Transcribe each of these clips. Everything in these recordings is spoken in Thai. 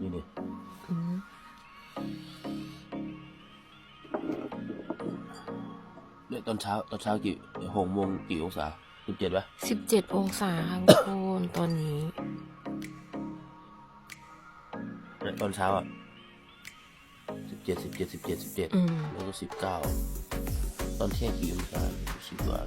นี่นี่อืมเนี่ยตอนเช้าตอนเช้ากี่หกโมงกี่องศาสิบเจ็ดปะสิบเจ็ดองศาค่ะทุกคนตอนนี้เนี่ยตอนเช้าอะสิบเจ็ดสิบเจ็ดสิบเจ็ดสิบเจ็ดอืมแล้วก็สิบเก้าตอนเที่ยงกี่องศาสิบกว่า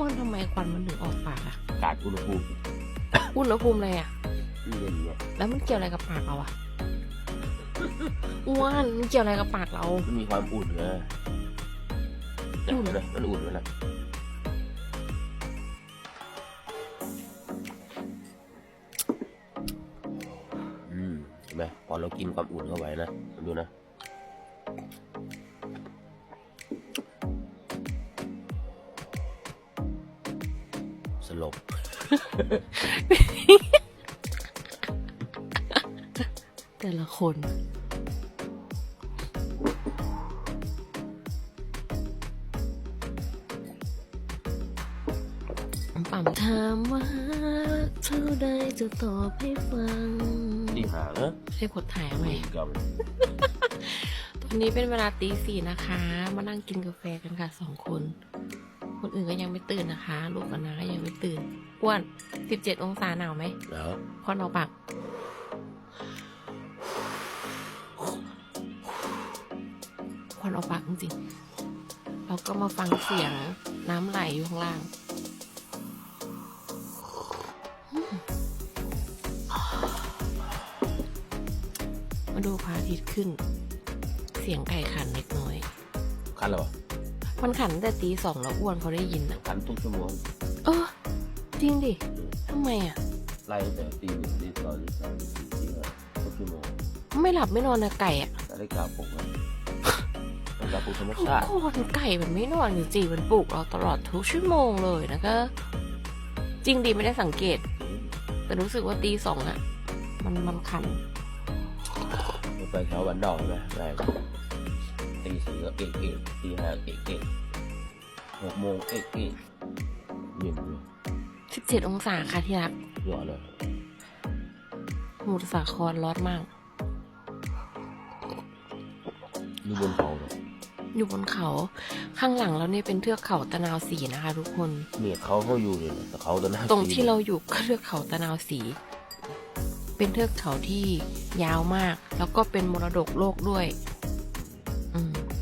อ้วนทำไมควันมันถึงออกปากอะอากาศอุณหภูมิอุณหภูมิอะไรอะเย็นเนี่ยแล้วมันเกี่ยวอะไรกับปากเราอะอ้วนมันเกี่ยวอะไรกับปากเรา มันมีความอุ่นไงอุ่นนะมันอุ่นไหมล่ะอืมเห็นไหมพอเรากินความอุ่นเข้าไปนะดูนะ สลบ แต่ละคนปั๊มถามว่าเท่าใดจะตอบให้ฟังดีหาเนอะให้กดถ่ายเอาไหม กับตอนนี้เป็นเวลาตีสี่นะคะ มานั่งกินกาแฟกันค่ะสองคน คนอื่นก็ยังไม่ตื่นนะคะ ลูกกับน้าก็ยังไม่ตื่นอ้วนสิบเจ็ดองศาหนาวไหมแล้วควันออกปากควันออกปากจริงๆเราก็มาฟังเสียงน้ำไหลอยู่ข้างล่าง มาดูพระอาทิตย์ขึ้น เสียงไก่ขันเล็กน้อยคันแล้วเหรอ มันขันตั้งแต่ตีสองแล้วอ้วนเขาได้ยินอะคันทุกชั่วโมงเออจริงดิทำไมอะไล่ตั้งแต่ตีหนึ่งตีสองตีสามตีสี่ตีห้าทุกชั่วโมงไม่หลับไม่นอนนะไก่อะนาฬิกาปลุกนะนาฬิกาปลุกธรรมทุกชาติคนไก่มันไม่นอนจริงๆมันปลุกเราตลอดทุกชั่วโมงเลยนะก็จริงดีไม่ได้สังเกต แต่รู้สึกว่าตีสองอะ มันมันขันไปแถววันดอกไหมได้ ตีสี่ก็เอกเอกตีห้าเอกเอกหกโมงเอกเอกเย็นเลย17องศาค่ะที่รักหยอดเลยสมุทรสาครร้อนมาก อยู่บนเขาเลยอยู่บนเขา ข้างหลังเราเนี่ยเป็นเทือกเขาตะนาวสีนะคะ ทุกคนเนี่ยเขาเขาอยู่เลยนะแต่เขาตอนนั้นตรงที่เราอยู่ก็เทือกเขาตะนาวสี เป็นเทือกเขาที่ยาวมาก แล้วก็เป็นมรดกโลกด้วย 嗯。